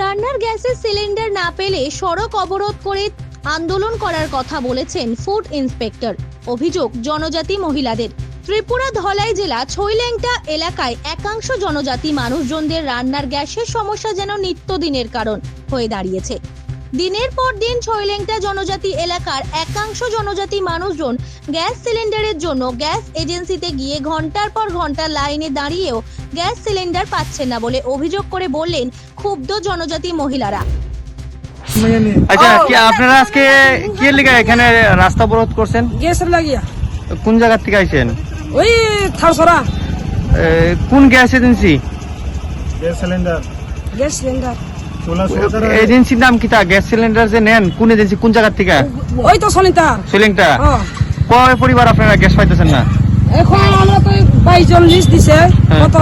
রান্নার গ্যাসের সিলিন্ডার না পেলে সড়ক অবরোধ করে আন্দোলন করার কথা বলেছেন ফুড ইন্সপেক্টর। অভিযোগ, জনজাতি মহিলাদের। ত্রিপুরা ধলাই জেলা ছৈলেংটা এলাকায় একাংশ জনজাতি মানুষজনদের রান্নার গ্যাসের সমস্যা যেন নিত্যদিনের কারণ হয়ে দাঁড়িয়েছে। দিনের পর দিন ছৈলেংটা জনজাতি এলাকার একাংশ জনজাতি মানুষজন গ্যাস সিলিন্ডারের জন্য গ্যাস এজেন্সিতে গিয়ে ঘণ্টার পর ঘণ্টা লাইনে দাঁড়িয়েও গ্যাস সিলিন্ডার পাচ্ছেন না বলে অভিযোগ করে বললেন ক্ষুব্ধ জনজাতি মহিলারা। আচ্ছা কি আপনারা আজকে কি লিগা এখানে রাস্তা অবরোধ করছেন? গ্যাসের লাগিয়া। কোন জায়গা থেকে আইছেন? ওই থারসরা কোন gas agency? Gas cylinder gas cylinder. এজেন্সির নাম কিতা গ্যাস সিলিন্ডার যে নেন কোন এজেন্সি কোন জায়গা থেকে? ওই তো সলিতার সিলিংটা। কয় পরিবার আপনারা গ্যাস পাইতেছেন না? এখন আমরা তো বাইশ জন লিস্ট দিছে। হ্যাঁ। কত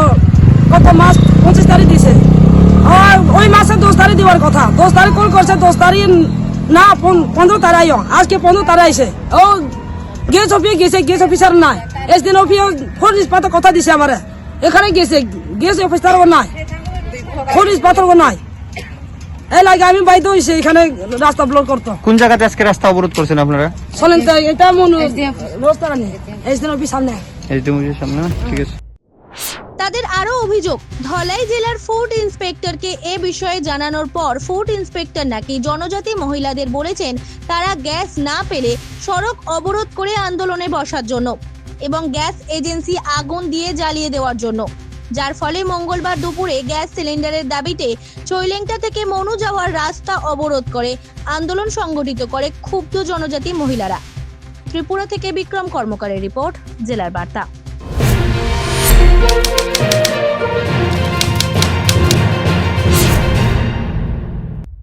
কত মাস? পঁচিশ তারিখ দিছে। আর ওই মাসে দশ তারিখ দেওয়ার কথা। দশ তারিখ কল করছে দশ তারিখ না পন- পনেরো তারিখ আজকে পনেরো তারিখ আইছে। ও গ্যাস অফিস গেছে গ্যাস অফিসার নাই। এসদিন অফিস খরিজ পাতা কথা দিছে আমারে। এখানে গেছে গ্যাস অফিসার নাই। খরিজ পাথর নাই। এই লাগে আমি বাইতে হয়েছে এখানে রাস্তা ব্লক করতো। কোন জায়গাতে আজকে রাস্তা অবরোধ করছেন আপনারা? চলেন তো এটা মনে রাস্তা অফিস সামনে। এসডিএমের সামনে ঠিক আছে। তাদের আরও অভিযোগ ধলাই জেলার ফুড ইন্সপেক্টরকে এ বিষয়ে জানানোর পর ফুড ইন্সপেক্টর নাকি জনজাতি মহিলাদের বলেছেন তারা গ্যাস না পেলে সড়ক অবরোধ করে আন্দোলনে বসার জন্য এবং গ্যাস এজেন্সি আগুন দিয়ে জ্বালিয়ে দেওয়ার জন্য। যার ফলে মঙ্গলবার দুপুরে গ্যাস সিলিন্ডারের দাবিতে চৈলেংটা থেকে মনু যাওয়ার রাস্তা অবরোধ করে আন্দোলন সংগঠিত করে ক্ষুব্ধ জনজাতি মহিলারা। ত্রিপুরা থেকে বিক্রম কর্মকারের রিপোর্ট, জেলার বার্তা।